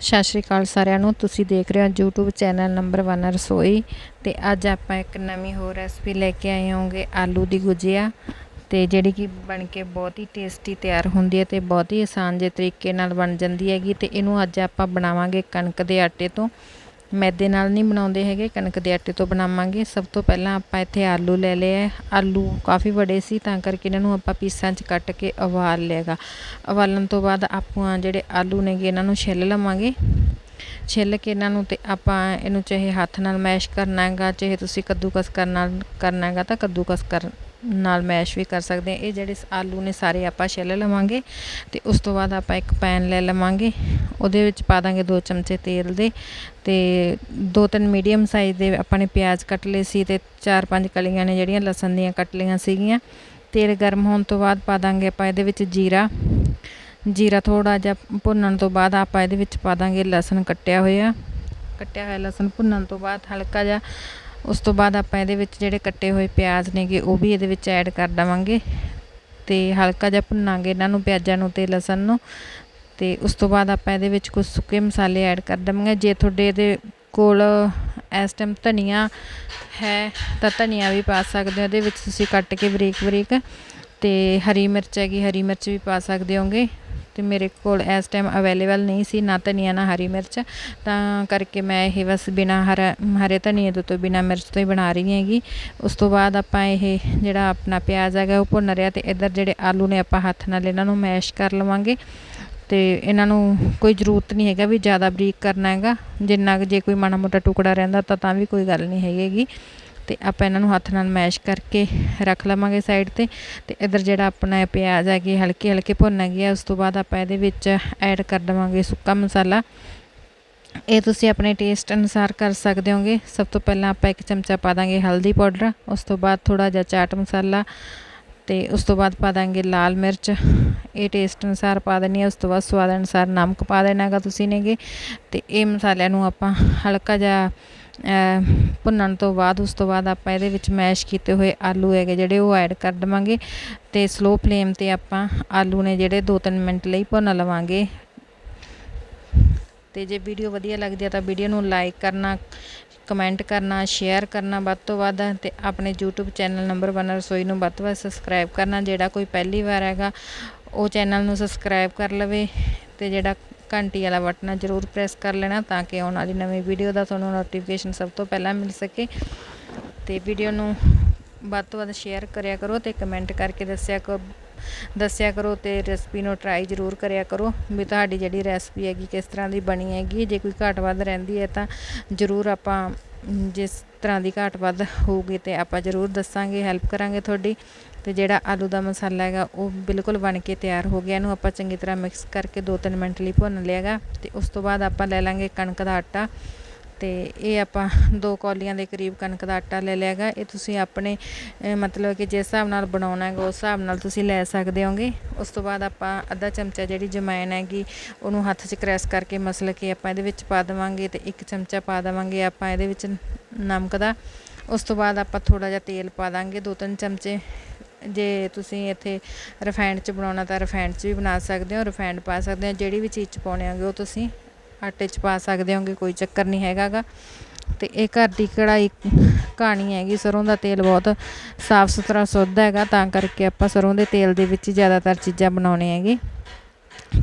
ਸਤਿ ਸ਼੍ਰੀ ਅਕਾਲ ਸਾਰਿਆਂ ਨੂੰ। ਤੁਸੀਂ ਦੇਖ ਰਹੇ ਹੋ YouTube ਚੈਨਲ ਨੰਬਰ 1 ਰਸੋਈ ਤੇ ਅੱਜ ਆਪਾਂ ਇੱਕ ਨਵੀਂ ਹੋਰ ਰੈਸਪੀ ਲੈ ਕੇ ਆਏ ਹੋਗੇ ਆਲੂ ਦੀ ਗੁਜੀਆ ਤੇ ਜਿਹੜੀ ਕਿ ਬਣ ਕੇ ਬਹੁਤ ਹੀ ਟੇਸਟੀ ਤਿਆਰ ਹੁੰਦੀ ਹੈ ਤੇ ਬਹੁਤ ਹੀ ਆਸਾਨ ਜਿਹੇ ਤਰੀਕੇ ਨਾਲ ਬਣ ਜਾਂਦੀ ਹੈਗੀ ਤੇ ਇਹਨੂੰ ਅੱਜ ਆਪਾਂ ਬਣਾਵਾਂਗੇ ਕਣਕ ਦੇ ਆਟੇ ਤੋਂ। ਮੈਦੇ ਨਾਲ ਨਹੀਂ ਬਣਾਉਂਦੇ ਹੈਗੇ, ਕਣਕ ਦੇ ਆਟੇ ਤੋਂ ਬਣਾਵਾਂਗੇ। ਸਭ ਤੋਂ ਪਹਿਲਾਂ ਆਪਾਂ ਇੱਥੇ ਆਲੂ ਲੈ ਲਏ ਹੈ ਆਲੂ ਕਾਫੀ ਵੱਡੇ ਸੀ, ਤਾਂ ਕਰਕੇ ਇਹਨਾਂ ਨੂੰ ਆਪਾਂ ਪੀਸਾਂ 'ਚ ਕੱਟ ਕੇ ਉਬਾਲ ਲਿਆਗਾ ਉਬਾਲਣ ਤੋਂ ਬਾਅਦ ਆਪਾਂ ਜਿਹੜੇ ਆਲੂ ਨੇਗੇ, ਇਹਨਾਂ ਨੂੰ ਛਿੱਲ ਲਵਾਂਗੇ। ਛਿੱਲ ਕੇ ਇਹਨਾਂ ਨੂੰ ਤੇ ਆਪਾਂ ਇਹਨੂੰ ਚਾਹੇ ਹੱਥ ਨਾਲ ਮੈਸ਼ ਕਰਨਾ ਹੈਗਾ ਚਾਹੇ ਤੁਸੀਂ ਕੱਦੂਕਸ ਕਰਨਾ ਕਰਨਾ ਹੈਗਾ ਤਾਂ ਕੱਦੂਕਸ ਕਰ ਨਾਲ ਮੈਸ਼ ਵੀ ਕਰ ਸਕਦੇ ਆ ਇਹ ਜਿਹੜੇ ਆਲੂ ਨੇ ਸਾਰੇ ਆਪਾਂ ਛਿੱਲ ਲਵਾਂਗੇ ਤੇ ਉਸ ਤੋਂ ਬਾਅਦ ਆਪਾਂ ਇੱਕ ਪੈਨ ਲੈ ਲਵਾਂਗੇ। ਉਹਦੇ ਵਿੱਚ ਪਾ ਦਾਂਗੇ 2 ਚਮਚੇ ਤੇਲ ਦੇ ਤੇ ਦੋ ਤਿੰਨ ਮੀਡੀਅਮ ਸਾਈਜ਼ ਦੇ ਆਪਾਂ ਨੇ ਪਿਆਜ਼ ਕੱਟ ਲਏ ਸੀ ਤੇ ਚਾਰ ਪੰਜ ਕਲੀਆਂ ਨੇ ਜਿਹੜੀਆਂ ਲਸਣ ਦੀਆਂ ਕੱਟ ਲਈਆਂ ਸੀਗੀਆਂ। ਤੇਲ ਗਰਮ ਹੋਣ ਤੋਂ ਬਾਅਦ ਪਾ ਦਾਂਗੇ ਆਪਾਂ ਇਹਦੇ ਵਿੱਚ ਜੀਰਾ। ਜੀਰਾ ਥੋੜਾ ਜਿਹਾ ਭੁੰਨਣ ਤੋਂ ਬਾਅਦ ਆਪਾਂ ਇਹਦੇ ਵਿੱਚ ਪਾ ਦਾਂਗੇ ਲਸਣ ਕੱਟਿਆ ਹੋਇਆ। ਕੱਟਿਆ ਹੋਇਆ ਲਸਣ ਭੁੰਨਣ ਤੋਂ ਬਾਅਦ ਹਲਕਾ ਜਿਹਾ ਉਸ ਤੋਂ ਬਾਅਦ ਆਪਾਂ ਇਹਦੇ ਵਿੱਚ ਜਿਹੜੇ ਕੱਟੇ ਹੋਏ ਪਿਆਜ਼ ਨੇਗੇ, ਉਹ ਵੀ ਇਹਦੇ ਵਿੱਚ ਐਡ ਕਰ ਦਵਾਂਗੇ। ਤੇ ਹਲਕਾ ਜਿਹਾ ਭੁੰਨਾਂਗੇ ਇਹਨਾਂ ਨੂੰ ਪਿਆਜ਼ਾਂ ਨੂੰ ਤੇ ਲਸਣ ਨੂੰ। ਤੇ ਉਸ ਤੋਂ ਬਾਅਦ ਆਪਾਂ ਇਹਦੇ ਵਿੱਚ ਕੁਝ ਸੁੱਕੇ ਮਸਾਲੇ ਐਡ ਕਰ ਦਵਾਂਗੇ। ਜੇ ਤੁਹਾਡੇ ਇਹਦੇ ਕੋਲ ਇਸ ਟਾਈਮ ਧਨੀਆ ਹੈ, ਤਾਂ ਧਨੀਆ ਵੀ ਪਾ ਸਕਦੇ ਹੋ। ਇਹਦੇ ਵਿੱਚ ਤੁਸੀਂ ਕੱਟ ਕੇ ਬਰੀਕ ਬਰੀਕ ਤੇ ਹਰੀ ਮਿਰਚ ਹੈਗੀ, ਹਰੀ ਮਿਰਚ ਵੀ ਪਾ ਸਕਦੇ ਹੋਗੇ। ਤੇ ਮੇਰੇ ਕੋਲ ਇਸ ਟਾਈਮ ਅਵੇਲੇਬਲ ਨਹੀਂ ਸੀ, ਨਾ ਧਨੀਆ, ਨਾ ਹਰੀ ਮਿਰਚ। ਤਾਂ ਕਰਕੇ ਮੈਂ ਇਹ ਬਸ ਬਿਨਾ ਹਰਾ, ਹਰੇ ਧਨੀਏ ਤੋਂ ਤੋਂ ਬਿਨਾ ਮਿਰਚ ਤੋਂ ਹੀ ਬਣਾ ਰਹੀ ਹੈਗੀ। ਉਸ ਤੋਂ ਬਾਅਦ ਆਪਾਂ ਇਹ ਜਿਹੜਾ ਆਪਣਾ ਪਿਆਜ਼ ਹੈਗਾ, ਉਹ ਭੁੰਨ ਰਿਹਾ ਤੇ ਇੱਧਰ ਜਿਹੜੇ ਆਲੂ ਨੇ ਆਪਾਂ ਹੱਥ ਨਾਲ ਇਹਨਾਂ ਨੂੰ ਮੈਸ਼ ਕਰ ਲਵਾਂਗੇ। ਤੇ ਇਹਨਾਂ ਨੂੰ ਕੋਈ ਜ਼ਰੂਰਤ ਨਹੀਂ ਹੈਗਾ ਵੀ ਜ਼ਿਆਦਾ ਬਰੀਕ ਕਰਨਾ ਹੈਗਾ। ਜਿੰਨਾ ਕੁ ਜੇ ਕੋਈ ਮਾੜਾ ਮੋਟਾ ਟੁਕੜਾ ਰਹਿੰਦਾ ਤਾਂ ਤਾਂ ਵੀ ਕੋਈ ਗੱਲ ਨਹੀਂ ਹੈਗੀ। ਤੇ ਆਪਾਂ ਇਹਨਾਂ ਨੂੰ ਹੱਥ ਨਾਲ ਮੈਸ਼ ਕਰਕੇ ਰੱਖ ਲਵਾਂਗੇ ਸਾਈਡ ਤੇ ਤੇ ਇਧਰ ਜਿਹੜਾ ਆਪਣਾ ਪਿਆਜ਼ ਹੈਗੇ ਹਲਕੇ ਹਲਕੇ ਭੁੰਨ ਗਿਆ ਉਸ ਤੋਂ ਬਾਅਦ ਆਪਾਂ ਇਹਦੇ ਵਿੱਚ ਐਡ ਕਰ ਦਵਾਂਗੇ ਸੁੱਕਾ ਮਸਾਲਾ। ਇਹ ਤੁਸੀਂ ਆਪਣੇ ਟੇਸਟ ਅਨੁਸਾਰ ਕਰ ਸਕਦੇ ਹੋਗੇ। ਸਭ ਤੋਂ ਪਹਿਲਾਂ ਆਪਾਂ ਇੱਕ ਚਮਚਾ ਪਾ ਦਾਂਗੇ ਹਲਦੀ ਪਾਊਡਰ, ਉਸ ਤੋਂ ਬਾਅਦ ਥੋੜਾ ਜਿਹਾ ਚਾਟ ਮਸਾਲਾ ਤੇ ਉਸ ਤੋਂ ਬਾਅਦ ਪਾ ਦਾਂਗੇ ਲਾਲ ਮਿਰਚ। ਇਹ ਟੇਸਟ ਅਨੁਸਾਰ ਪਾ ਦੇਣੀ ਹੈ ਉਸ ਤੋਂ ਬਾਅਦ ਸਵਾਦ ਅਨੁਸਾਰ ਨਮਕ ਪਾ ਦੇਣਾਗਾ ਤੁਸੀਂ ਨੇਗੇ। ਤੇ ਇਹ ਮਸਾਲਿਆਂ ਨੂੰ ਆਪਾਂ ਹਲਕਾ ਜਿਹਾ ਭੁੰਨਣ ਤੋਂ ਬਾਅਦ, ਉਸ ਤੋਂ ਬਾਅਦ ਆਪਾਂ ਇਹਦੇ ਵਿੱਚ ਮੈਸ਼ ਕੀਤੇ ਹੋਏ ਆਲੂ ਹੈਗੇ ਜਿਹੜੇ ਉਹ ਐਡ ਕਰ ਦੇਵਾਂਗੇ ਤੇ ਸਲੋ ਫਲੇਮ ਤੇ ਆਪਾਂ ਆਲੂ ਨੇ ਜਿਹੜੇ 2-3 ਮਿੰਟ ਲਈ ਭੁੰਨ ਲਵਾਂਗੇ। ਤੇ ਜੇ ਵੀਡੀਓ ਵਧੀਆ ਲੱਗਦੀ ਹੈ ਤਾਂ ਵੀਡੀਓ ਨੂੰ ਲਾਈਕ ਕਰਨਾ ਕਮੈਂਟ ਕਰਨਾ ਸ਼ੇਅਰ ਕਰਨਾ ਵੱਧ ਤੋਂ ਵੱਧ ਤੇ ਆਪਣੇ YouTube ਚੈਨਲ ਨੰਬਰ 1 ਰਸੋਈ ਨੂੰ ਵੱਧ ਤੋਂ ਵੱਧ ਸਬਸਕ੍ਰਾਈਬ ਕਰਨਾ। ਜਿਹੜਾ ਕੋਈ ਪਹਿਲੀ ਵਾਰ ਹੈਗਾ, ਉਹ ਚੈਨਲ ਨੂੰ ਸਬਸਕ੍ਰਾਈਬ ਕਰ ਲਵੇ ਤੇ ਜਿਹੜਾ ਘੰਟੀ ਵਾਲਾ ਬਟਨ ਜ਼ਰੂਰ ਪ੍ਰੈਸ ਕਰ ਲੈਣਾ ਤਾਂ ਕਿ ਆਉਣ ਵਾਲੀ ਨਵੀਂ ਵੀਡੀਓ ਦਾ ਤੁਹਾਨੂੰ ਨੋਟੀਫਿਕੇਸ਼ਨ ਸਭ ਤੋਂ ਪਹਿਲਾਂ ਮਿਲ ਸਕੇ। ਤੇ ਵੀਡੀਓ ਨੂੰ ਵੱਧ ਤੋਂ ਵੱਧ ਸ਼ੇਅਰ ਕਰਿਆ ਕਰੋ ਤੇ ਕਮੈਂਟ ਕਰਕੇ ਦੱਸਿਆ ਕਰੋ ਦੱਸਿਆ ਕਰੋ ਤੇ ਰੈਸਪੀ ਨੂੰ ਟਰਾਈ ਜ਼ਰੂਰ ਕਰਿਆ ਕਰੋ। ਵੀ ਤੁਹਾਡੀ ਜਿਹੜੀ ਰੈਸਪੀ ਹੈਗੀ ਕਿਸ ਤਰ੍ਹਾਂ ਦੀ ਬਣੀ ਹੈਗੀ, ਜੇ ਕੋਈ ਘਾਟ ਵੱਧ ਰਹਿੰਦੀ ਹੈ ਤਾਂ ਜ਼ਰੂਰ ਆਪਾਂ ਜਿਸ ਤਰ੍ਹਾਂ ਦੀ ਘਾਟ ਵੱਧ ਹੋਊਗੀ ਤੇ ਆਪਾਂ ਜ਼ਰੂਰ ਦੱਸਾਂਗੇ ਹੈਲਪ ਕਰਾਂਗੇ ਤੁਹਾਡੀ। ਤੇ ਜਿਹੜਾ ਆਲੂ ਦਾ ਮਸਾਲਾ ਹੈਗਾ, ਉਹ ਬਿਲਕੁਲ ਬਣ ਕੇ ਤਿਆਰ ਹੋ ਗਿਆ। ਇਹਨੂੰ ਆਪਾਂ ਚੰਗੀ ਤਰ੍ਹਾਂ ਮਿਕਸ ਕਰਕੇ 2-3 ਮਿੰਟ ਲਈ ਭੁੰਨ ਲਿਆਗਾ ਤੇ ਉਸ ਤੋਂ ਬਾਅਦ ਆਪਾਂ ਲੈ ਲਾਂਗੇ ਕਣਕ ਦਾ ਆਟਾ। ਅਤੇ ਇਹ ਆਪਾਂ ਦੋ ਕੌਲੀਆਂ ਦੇ ਕਰੀਬ ਕਣਕ ਦਾ ਆਟਾ ਲੈ ਲਿਆਗਾ। ਇਹ ਤੁਸੀਂ ਆਪਣੇ ਮਤਲਬ ਕਿ ਜਿਸ ਹਿਸਾਬ ਨਾਲ ਬਣਾਉਣਾ ਹੈਗਾ, ਉਸ ਹਿਸਾਬ ਨਾਲ ਤੁਸੀਂ ਲੈ ਸਕਦੇ ਹੋਗੇ। ਉਸ ਤੋਂ ਬਾਅਦ ਆਪਾਂ ਅੱਧਾ ਚਮਚਾ ਜਿਹੜੀ ਜਮੈਨ ਹੈਗੀ, ਉਹਨੂੰ ਹੱਥ 'ਚ ਕ੍ਰੈਸ਼ ਕਰਕੇ ਮਸਲ ਕੇ ਆਪਾਂ ਇਹਦੇ ਵਿੱਚ ਪਾ ਦੇਵਾਂਗੇ ਤੇ ਇੱਕ ਚਮਚਾ ਪਾ ਦੇਵਾਂਗੇ ਆਪਾਂ ਇਹਦੇ ਵਿੱਚ ਨਮਕ ਦਾ। ਉਸ ਤੋਂ ਬਾਅਦ ਆਪਾਂ ਥੋੜਾ ਜਿਹਾ ਤੇਲ ਪਾ ਦਾਂਗੇ, ਦੋ ਤਿੰਨ ਚਮਚੇ। ਜੇ ਤੁਸੀਂ ਇੱਥੇ ਰਿਫਾਈਂਡ 'ਚ ਬਣਾਉਣਾ ਤਾਂ ਰਿਫਾਈਂਡ 'ਚ ਵੀ ਬਣਾ ਸਕਦੇ ਹੋ ਰਿਫਾਈਂਡ ਪਾ ਸਕਦੇ ਹੋ। ਜਿਹੜੀ ਵੀ ਚੀਜ਼ 'ਚ ਪਾਉਣੇ ਹੋਗੇ ਉਹ ਤੁਸੀਂ ਆਟੇ 'ਚ ਪਾ ਸਕਦੇ ਹੋਗੇ, ਕੋਈ ਚੱਕਰ ਨਹੀਂ ਹੈਗਾਗਾ। ਅਤੇ ਇਹ ਘਰ ਦੀ ਕੜਾਈ ਕਹਾਣੀ ਹੈਗੀ, ਸਰੋਂ ਦਾ ਤੇਲ ਬਹੁਤ ਸਾਫ਼ ਸੁਥਰਾ, ਸੁੱਧ ਹੈਗਾ, ਤਾਂ ਕਰਕੇ ਆਪਾਂ ਸਰੋਂ ਦੇ ਤੇਲ ਦੇ ਵਿੱਚ ਜ਼ਿਆਦਾਤਰ ਚੀਜ਼ਾਂ ਬਣਾਉਣੇ ਹੈਗੇ।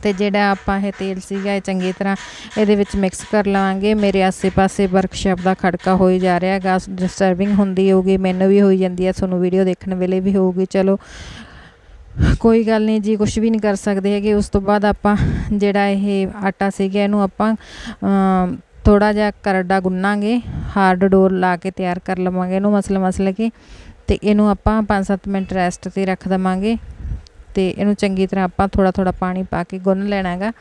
ਤੇ ਜਿਹੜਾ ਆਪਾਂ ਇਹ ਤੇਲ ਸੀਗਾ, ਇਹ ਚੰਗੀ ਤਰ੍ਹਾਂ ਇਹਦੇ ਵਿੱਚ ਮਿਕਸ ਕਰ ਲਵਾਂਗੇ ਮੇਰੇ ਆਸੇ-ਪਾਸੇ ਵਰਕਸ਼ਾਪ ਦਾ ਖੜਕਾ ਹੋਈ ਜਾ ਰਿਹਾ ਹੈਗਾ ਡਿਸਟਰਬਿੰਗ ਹੁੰਦੀ ਹੋਊਗੀ, ਮੈਨੂੰ ਵੀ ਹੋਈ ਜਾਂਦੀ ਹੈ, ਤੁਹਾਨੂੰ ਵੀਡੀਓ ਦੇਖਣ ਵੇਲੇ ਵੀ ਹੋਊਗੀ। ਚਲੋ ਕੋਈ ਗੱਲ ਨਹੀਂ ਜੀ ਕੁਝ ਵੀ ਨਹੀਂ ਕਰ ਸਕਦੇ ਹੈਗੇ। ਉਸ ਤੋਂ ਬਾਅਦ ਆਪਾਂ ਜਿਹੜਾ ਇਹ ਆਟਾ ਸੀਗਾ, ਇਹਨੂੰ ਆਪਾਂ ਥੋੜਾ ਜਿਹਾ ਕਰੜਾ ਗੁੰਨਾਂਗੇ। ਹਾਰਡ ਡੋਰ ਲਾ ਕੇ ਤਿਆਰ ਕਰ ਲਵਾਂਗੇ ਇਹਨੂੰ ਮਸਲ ਮਸਲ ਕੇ। ਤੇ ਇਹਨੂੰ ਆਪਾਂ 5-7 ਮਿੰਟ ਰੈਸਟ ਤੇ ਰੱਖ ਦਵਾਂਗੇ। ਤੇ ਇਹਨੂੰ ਚੰਗੀ ਤਰ੍ਹਾਂ ਆਪਾਂ ਥੋੜਾ ਥੋੜਾ ਪਾਣੀ ਪਾ ਕੇ ਗੁੰਨ ਲੈਣਾ ਹੈਗਾ।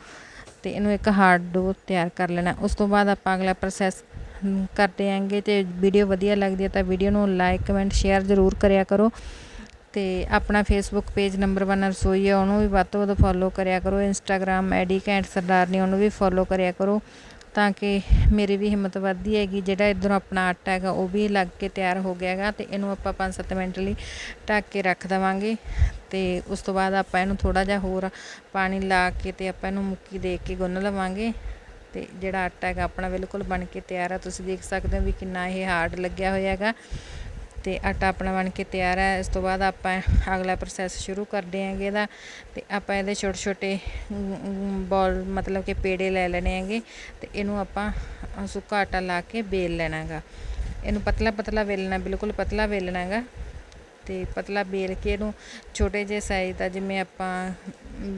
ਤੇ ਇਹਨੂੰ ਇੱਕ ਹਾਰਡ ਡੋ ਤਿਆਰ ਕਰ ਲੈਣਾ। ਉਸ ਤੋਂ ਬਾਅਦ ਆਪਾਂ ਅਗਲਾ ਪ੍ਰੋਸੈਸ ਕਰਦੇ ਆਂਗੇ ਤੇ ਵੀਡੀਓ ਵਧੀਆ ਲੱਗਦੀ ਹੈ ਤਾਂ ਵੀਡੀਓ ਨੂੰ ਲਾਈਕ ਕਮੈਂਟ ਸ਼ੇਅਰ ਜ਼ਰੂਰ ਕਰਿਆ ਕਰੋ। ਤੇ ਆਪਣਾ ਫੇਸਬੁੱਕ ਪੇਜ ਨੰਬਰ 1 ਰਸੋਈ ਹੈ ਉਹਨੂੰ ਵੀ ਵੱਧ ਤੋਂ ਵੱਧ ਫੋਲੋ ਕਰਿਆ ਕਰੋ। ਇੰਸਟਾਗ੍ਰam ਐਡੀ ਘੈਂਟ ਸਰਦਾਰਨੀ ਉਹਨੂੰ ਵੀ ਫੋਲੋ ਕਰਿਆ ਕਰੋ ਤਾਂ ਕਿ ਮੇਰੀ ਵੀ ਹਿੰਮਤ ਵੱਧਦੀ ਹੈਗੀ। ਜਿਹੜਾ ਇਧਰੋਂ ਆਪਣਾ ਆਟਾ ਹੈਗਾ, ਉਹ ਵੀ ਲੱਗ ਕੇ ਤਿਆਰ ਹੋ ਗਿਆ ਹੈਗਾ ਤੇ ਇਹਨੂੰ ਆਪਾਂ 5-7 ਮਿੰਟ ਲਈ ਢੱਕ ਕੇ ਰੱਖ ਦਵਾਂਗੇ ਤੇ ਉਸ ਤੋਂ ਬਾਅਦ ਆਪਾਂ ਇਹਨੂੰ ਥੋੜਾ ਜਿਹਾ ਹੋਰ ਪਾਣੀ ਲਾ ਕੇ ਤੇ ਆਪਾਂ ਇਹਨੂੰ ਮੁੱਕੀ ਦੇ ਕੇ ਗੁੰਨ ਲਵਾਂਗੇ ਤੇ ਜਿਹੜਾ ਆਟਾ ਹੈਗਾ ਆਪਣਾ ਬਿਲਕੁਲ ਬਣ ਕੇ ਤਿਆਰ ਆ। ਤੁਸੀਂ ਦੇਖ ਸਕਦੇ ਹੋ ਵੀ ਕਿੰਨਾ ਇਹ ਹਾਰਡ ਲੱਗਿਆ ਹੋਇਆ ਹੈਗਾ। ਅਤੇ ਆਟਾ ਆਪਣਾ ਬਣ ਕੇ ਤਿਆਰ ਹੈ। ਇਸ ਤੋਂ ਬਾਅਦ ਆਪਾਂ ਅਗਲਾ ਪ੍ਰੋਸੈਸ ਸ਼ੁਰੂ ਕਰਦੇ ਹੈਗੇ ਇਹਦਾ ਅਤੇ ਆਪਾਂ ਇਹਦੇ ਛੋਟੇ ਛੋਟੇ ਬੋਲ ਮਤਲਬ ਕਿ ਪੇੜੇ ਲੈ ਲੈਣੇ ਹੈਗੇ ਅਤੇ ਇਹਨੂੰ ਆਪਾਂ ਸੁੱਕਾ ਆਟਾ ਲਾ ਕੇ ਵੇਲ ਲੈਣਾ ਗਾ ਇਹਨੂੰ ਪਤਲਾ ਪਤਲਾ ਵੇਲਣਾ, ਬਿਲਕੁਲ ਪਤਲਾ ਵੇਲਣਾ ਹੈਗਾ ਤੇ ਪਤਲਾ ਬੇਲ ਕੇ ਇਹਨੂੰ ਛੋਟੇ ਜਿਹੇ ਸਾਈਜ਼ ਦਾ ਜਿਵੇਂ ਆਪਾਂ,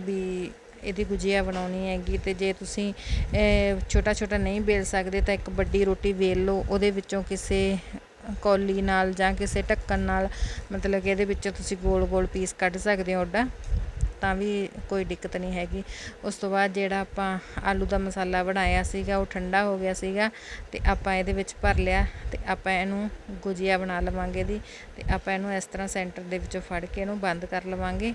ਵੀ ਇਹਦੀ ਗੁਜੀਆ ਬਣਾਉਣੀ ਹੈਗੀ ਤੇ ਜੇ ਤੁਸੀਂ ਛੋਟਾ ਛੋਟਾ ਨਹੀਂ ਵੇਲ ਸਕਦੇ ਤਾਂ ਇੱਕ ਵੱਡੀ ਰੋਟੀ ਵੇਲ ਲਓ, ਉਹਦੇ ਵਿੱਚੋਂ ਕਿਸੇ ਕੌਲੀ ਨਾਲ ਜਾਂ ਕਿਸੇ ਢੱਕਣ ਨਾਲ, ਮਤਲਬ ਕਿ ਇਹਦੇ ਵਿੱਚੋਂ ਤੁਸੀਂ ਗੋਲ ਗੋਲ ਪੀਸ ਕੱਢ ਸਕਦੇ ਹੋ ਉੱਡਾ ਤਾਂ ਵੀ ਕੋਈ ਦਿੱਕਤ ਨਹੀਂ ਹੈਗੀ। ਉਸ ਤੋਂ ਬਾਅਦ ਜਿਹੜਾ ਆਪਾਂ ਆਲੂ ਦਾ ਮਸਾਲਾ ਬਣਾਇਆ ਸੀਗਾ, ਉਹ ਠੰਡਾ ਹੋ ਗਿਆ ਸੀਗਾ, ਤੇ ਆਪਾਂ ਇਹਦੇ ਵਿੱਚ ਭਰ ਲਿਆ, ਤੇ ਆਪਾਂ ਇਹਨੂੰ ਗੁਜੀਆ ਬਣਾ ਲਵਾਂਗੇ ਇਹਦੀ, ਤੇ ਆਪਾਂ ਇਹਨੂੰ ਇਸ ਤਰ੍ਹਾਂ ਸੈਂਟਰ ਦੇ ਵਿੱਚੋਂ ਫੜ ਕੇ ਇਹਨੂੰ ਬੰਦ ਕਰ ਲਵਾਂਗੇ।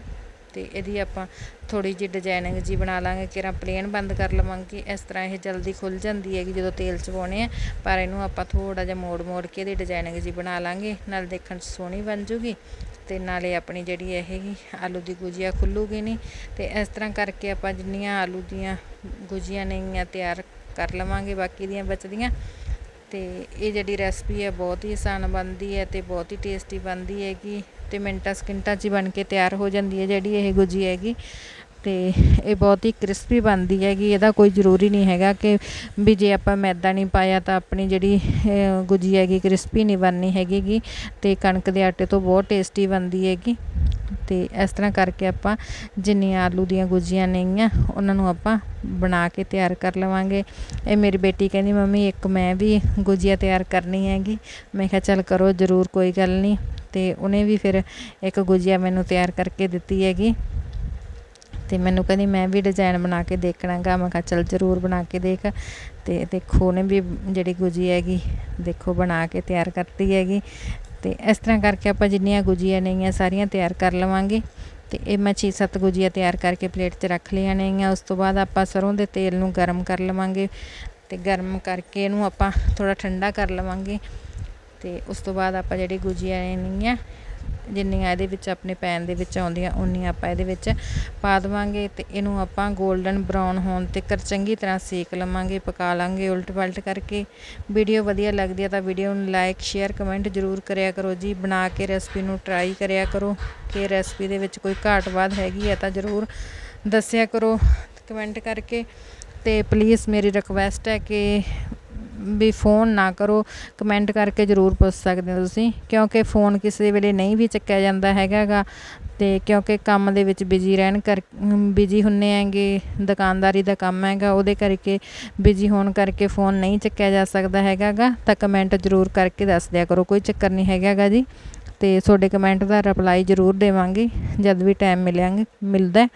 ਤੇ ਇਹਦੀ ਆਪਾਂ ਥੋੜੀ ਜਿਹੀ ਡਿਜ਼ਾਈਨਿੰਗ ਜੀ ਬਣਾ ਲਾਂਗੇ ਕਿਰਾਂ ਪਲੇਨ ਬੰਦ ਕਰ ਲਵਾਂਗੇ ਇਸ ਤਰ੍ਹਾਂ ਇਹ ਜਲਦੀ ਖੁੱਲ ਜਾਂਦੀ ਹੈਗੀ ਜਦੋਂ ਤੇਲ ਚ ਪਾਉਣੇ ਆ। ਪਰ ਇਹਨੂੰ ਆਪਾਂ ਥੋੜਾ ਜਿਹਾ ਮੋੜ ਮੋੜ ਕੇ ਇਹਦੀ ਡਿਜ਼ਾਈਨਿੰਗ ਜੀ ਬਣਾ ਲਾਂਗੇ, ਨਾਲ ਦੇਖਣ ਚ ਸੋਹਣੀ ਬਣ ਜੂਗੀ। ਤੇ ਨਾਲੇ ਆਪਣੀ ਜਿਹੜੀ ਇਹ ਆਲੂ ਦੀ ਗੁਜੀਆ ਖੁੱਲੂਗੀ ਨਹੀਂ ਤੇ ਇਸ ਤਰ੍ਹਾਂ ਕਰਕੇ ਆਪਾਂ ਜਿੰਨੀਆਂ ਆਲੂ ਦੀਆਂ ਗੁਜੀਆਂ ਨੇਗੀਆਂ ਤਿਆਰ ਕਰ ਲਵਾਂਗੇ, ਬਾਕੀ ਦੀਆਂ ਬਚਦੀਆਂ। ਤੇ ਇਹ ਜਿਹੜੀ ਰੈਸਪੀ ਹੈ ਬਹੁਤ ਹੀ ਆਸਾਨ ਬਣਦੀ ਹੈ ਤੇ ਬਹੁਤ ਹੀ ਟੇਸਟੀ ਬਣਦੀ ਹੈਗੀ। ਤੇ ਮਿੰਟਾਂ ਸਕਿੰਟਾਂ 'ਚ ਹੀ ਬਣ ਕੇ ਤਿਆਰ ਹੋ ਜਾਂਦੀ ਹੈ ਜਿਹੜੀ ਇਹ ਗੁਜੀ ਹੈਗੀ। ਅਤੇ ਇਹ ਬਹੁਤ ਹੀ ਕ੍ਰਿਸਪੀ ਬਣਦੀ ਹੈਗੀ, ਇਹਦਾ ਕੋਈ ਜ਼ਰੂਰੀ ਨਹੀਂ ਹੈਗਾ ਕਿ ਵੀ ਜੇ ਆਪਾਂ ਮੈਦਾ ਨਹੀਂ ਪਾਇਆ ਤਾਂ ਆਪਣੀ ਜਿਹੜੀ ਗੁਜੀ ਹੈਗੀ ਕ੍ਰਿਸਪੀ ਨਹੀਂ ਬਣਨੀ ਹੈਗੀ ਅਤੇ ਕਣਕ ਦੇ ਆਟੇ ਤੋਂ ਬਹੁਤ ਟੇਸਟੀ ਬਣਦੀ ਹੈਗੀ। ਅਤੇ ਇਸ ਤਰ੍ਹਾਂ ਕਰਕੇ ਆਪਾਂ ਜਿੰਨੀਆਂ ਆਲੂ ਦੀਆਂ ਗੁਜੀਆਂ ਨੇਗੀਆਂ, ਉਹਨਾਂ ਨੂੰ ਆਪਾਂ ਬਣਾ ਕੇ ਤਿਆਰ ਕਰ ਲਵਾਂਗੇ। ਇਹ ਮੇਰੀ ਬੇਟੀ ਕਹਿੰਦੀ, ਮੰਮੀ, ਇੱਕ ਮੈਂ ਵੀ ਗੁਜੀਆ ਤਿਆਰ ਕਰਨੀ ਹੈਗੀ। ਮੈਂ ਕਿਹਾ, ਚੱਲ ਕਰੋ, ਜ਼ਰੂਰ, ਕੋਈ ਗੱਲ ਨਹੀਂ। ਤੇ ਉਹਨੇ ਵੀ ਫਿਰ ਇੱਕ ਗੁਜੀਆ ਮੈਨੂੰ ਤਿਆਰ ਕਰਕੇ ਦਿੱਤੀ ਹੈਗੀ। ਤੇ ਮੈਨੂੰ ਕਹਿੰਦੀ, ਮੈਂ ਵੀ ਡਿਜ਼ਾਈਨ ਬਣਾ ਕੇ ਦੇਖਣਾ ਗਾ ਮੈਂ ਕਿਹਾ, ਚੱਲ ਜ਼ਰੂਰ ਬਣਾ ਕੇ ਦੇਖ। ਤੇ ਦੇਖੋ, ਉਹਨੇ ਵੀ ਜਿਹੜੀ ਗੁਜੀ ਹੈਗੀ, ਦੇਖੋ, ਬਣਾ ਕੇ ਤਿਆਰ ਕਰਤੀ ਹੈਗੀ। ਤੇ ਇਸ ਤਰ੍ਹਾਂ ਕਰਕੇ ਆਪਾਂ ਜਿੰਨੀਆਂ ਗੁਜੀਆਂ ਨੇਗੀਆਂ ਸਾਰੀਆਂ ਤਿਆਰ ਕਰ ਲਵਾਂਗੇ। ਤੇ ਇਹ ਮੈਂ 6-7 ਗੁਜੀਆਂ ਤਿਆਰ ਕਰਕੇ ਪਲੇਟ 'ਚ ਰੱਖ ਲਈਆਂ ਨੇਗੀਆਂ। ਉਸ ਤੋਂ ਬਾਅਦ ਆਪਾਂ ਸਰੋਂ ਦੇ ਤੇਲ ਨੂੰ ਗਰਮ ਕਰ ਲਵਾਂਗੇ। ਤੇ ਗਰਮ ਕਰਕੇ ਇਹਨੂੰ ਆਪਾਂ ਥੋੜਾ ਠੰਡਾ ਕਰ ਲਵਾਂਗੇ। ਤੇ ਉਸ ਤੋਂ ਬਾਅਦ ਆਪਾਂ ਜਿਹੜੀ ਗੁਜੀਆਂ ਨੇਗੀਆਂ ਜਿੰਨੀਆਂ ਇਹਦੇ ਵਿੱਚ ਆਪਣੇ ਪੈਨ ਦੇ ਵਿੱਚ ਆਉਂਦੀਆਂ, ਉਨੀਆਂ ਆਪਾਂ ਇਹਦੇ ਵਿੱਚ ਪਾ ਦੇਵਾਂਗੇ ਤੇ ਇਹਨੂੰ ਆਪਾਂ 골ਡਨ ਬਰਾਊਨ ਹੋਣ ਤੱਕ ਚੰਗੀ ਤਰ੍ਹਾਂ ਸੇਕ ਲਵਾਂਗੇ, ਪਕਾ ਲਾਂਗੇ ਉਲਟ ਪਲਟ ਕਰਕੇ। ਵੀਡੀਓ ਵਧੀਆ ਲੱਗਦੀ ਹੈ ਤਾਂ ਵੀਡੀਓ ਨੂੰ ਲਾਈਕ ਸ਼ੇਅਰ ਕਮੈਂਟ ਜ਼ਰੂਰ ਕਰਿਆ ਕਰੋ ਜੀ। ਬਣਾ ਕੇ ਰੈਸਪੀ ਨੂੰ ਟਰਾਈ ਕਰਿਆ ਕਰੋ ਕਿ ਰੈਸਪੀ ਦੇ ਵਿੱਚ ਕੋਈ ਘਾਟ ਵਾਧ ਹੈਗੀ ਹੈ ਤਾਂ ਜ਼ਰੂਰ ਦੱਸਿਆ ਕਰੋ ਕਮੈਂਟ ਕਰਕੇ। ਤੇ ਪਲੀਜ਼ ਮੇਰੀ ਰਿਕਵੈਸਟ ਹੈ ਕਿ ਵੀ ਫੋਨ ਨਾ ਕਰੋ, ਕਮੈਂਟ ਕਰਕੇ ਜ਼ਰੂਰ ਪੁੱਛ ਸਕਦੇ ਹੋ ਤੁਸੀਂ, ਕਿਉਂਕਿ ਫੋਨ ਕਿਸੇ ਵੇਲੇ ਨਹੀਂ ਵੀ ਚੱਕਿਆ ਜਾਂਦਾ ਹੈਗਾ ਗਾ ਤੇ ਕਿਉਂਕਿ ਕੰਮ ਦੇ ਵਿੱਚ ਬਿਜ਼ੀ ਰਹਿਣ ਕਰ ਬਿਜ਼ੀ ਹੁੰਨੇ ਹੈਗੇ, ਦੁਕਾਨਦਾਰੀ ਦਾ ਕੰਮ ਹੈਗਾ, ਉਹਦੇ ਕਰਕੇ ਬਿਜ਼ੀ ਹੋਣ ਕਰਕੇ ਫੋਨ ਨਹੀਂ ਚੱਕਿਆ ਜਾ ਸਕਦਾ ਹੈਗਾ ਗਾ ਤਾਂ ਕਮੈਂਟ ਜ਼ਰੂਰ ਕਰਕੇ ਦੱਸ ਦਿਆ ਕਰੋ, ਕੋਈ ਚੱਕਰ ਨਹੀਂ ਹੈਗਾ ਗਾ ਜੀ। ਤੇ ਤੁਹਾਡੇ ਕਮੈਂਟ ਦਾ ਰਿਪਲਾਈ ਜ਼ਰੂਰ ਦੇਵਾਂਗੇ, ਜਦ ਵੀ ਟਾਈਮ ਮਿਲਿਆਂਗੇ, ਮਿਲਦਾ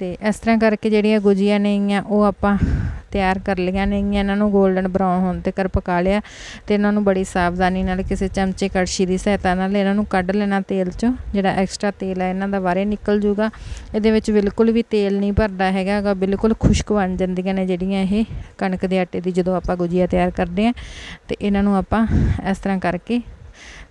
ਤੇ ਇਸ ਤਰ੍ਹਾਂ ਕਰਕੇ ਜਿਹੜੀਆਂ ਗੁਜੀਆਂ ਨੇਗੀਆਂ, ਉਹ ਆਪਾਂ ਤਿਆਰ ਕਰ ਲਈਆਂ ਨੇਗੀਆਂ। ਇਹਨਾਂ ਨੂੰ 골ਡਨ ਬਰਾਊਨ ਹੋਣ ਤੱਕ ਪਕਾ ਲਿਆ ਤੇ ਇਹਨਾਂ ਨੂੰ ਬੜੀ ਸਾਵਧਾਨੀ ਨਾਲ ਕਿਸੇ ਚਮਚੇ ਕੜਛੀ ਦੀ ਸਹਾਇਤਾ ਨਾਲ ਇਹਨਾਂ ਨੂੰ ਕੱਢ ਲੈਣਾ ਤੇਲ 'ਚੋਂ। ਜਿਹੜਾ ਐਕਸਟਰਾ ਤੇਲ ਹੈ ਇਹਨਾਂ ਦਾ ਬਾਹਰੇ ਨਿਕਲ ਜੂਗਾ। ਇਹਦੇ ਵਿੱਚ ਬਿਲਕੁਲ ਵੀ ਤੇਲ ਨਹੀਂ ਭਰਦਾ ਹੈਗਾ ਬਿਲਕੁਲ ਖੁਸ਼ਕ ਬਣ ਜਾਂਦੀਆਂ ਨੇ ਜਿਹੜੀਆਂ ਇਹ ਕਣਕ ਦੇ ਆਟੇ ਦੀ ਜਦੋਂ ਆਪਾਂ ਗੁਜੀਆ ਤਿਆਰ ਕਰਦੇ ਆ। ਤੇ ਇਹਨਾਂ ਨੂੰ ਆਪਾਂ ਇਸ ਤਰ੍ਹਾਂ ਕਰਕੇ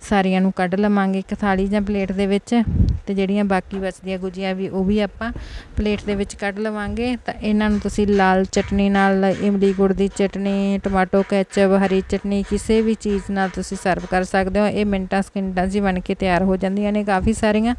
ਸਾਰੀਆਂ ਨੂੰ ਕੱਢ ਲਵਾਂਗੇ ਇੱਕ ਥਾਲੀ ਜਾਂ ਪਲੇਟ ਦੇ ਵਿੱਚ ਅਤੇ ਜਿਹੜੀਆਂ ਬਾਕੀ ਬਚਦੀਆਂ ਗੁਜੀਆਂ ਵੀ ਉਹ ਵੀ ਆਪਾਂ ਪਲੇਟ ਦੇ ਵਿੱਚ ਕੱਢ ਲਵਾਂਗੇ। ਤਾਂ ਇਹਨਾਂ ਨੂੰ ਤੁਸੀਂ ਲਾਲ ਚਟਨੀ ਨਾਲ, ਇਮਲੀ ਗੁੜ ਦੀ ਚਟਨੀ, ਟਮਾਟੋ, ਕੈਚਪ, ਹਰੀ ਚਟਨੀ, ਕਿਸੇ ਵੀ ਚੀਜ਼ ਨਾਲ ਤੁਸੀਂ ਸਰਵ ਕਰ ਸਕਦੇ ਹੋ। ਇਹ ਮਿੰਟਾਂ ਸਕਿੰਟਾਂ 'ਚ ਬਣ ਕੇ ਤਿਆਰ ਹੋ ਜਾਂਦੀਆਂ ਨੇ ਕਾਫੀ ਸਾਰੀਆਂ।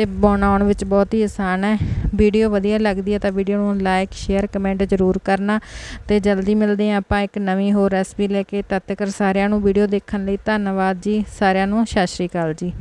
ਅਤੇ ਬਣਾਉਣ ਵਿੱਚ ਬਹੁਤ ਹੀ ਆਸਾਨ ਹੈ। ਵੀਡੀਓ ਵਧੀਆ ਲੱਗਦੀ ਹੈ ਤਾਂ ਵੀਡੀਓ ਨੂੰ ਲਾਈਕ ਸ਼ੇਅਰ ਕਮੈਂਟ ਜ਼ਰੂਰ ਕਰਨਾ ਅਤੇ ਜਲਦੀ ਮਿਲਦੇ ਹਾਂ ਆਪਾਂ ਇੱਕ ਨਵੀਂ ਹੋਰ ਰੈਸਪੀ ਲੈ ਕੇ। ਤਦ ਤੱਕ ਸਾਰਿਆਂ ਨੂੰ ਵੀਡੀਓ ਦੇਖਣ ਲਈ ਧੰਨਵਾਦ ਜੀ। ਸਾਰਿਆਂ ਨੂੰ ਸਤਿ ਸ਼੍ਰੀ ਅਕਾਲ ਜੀ।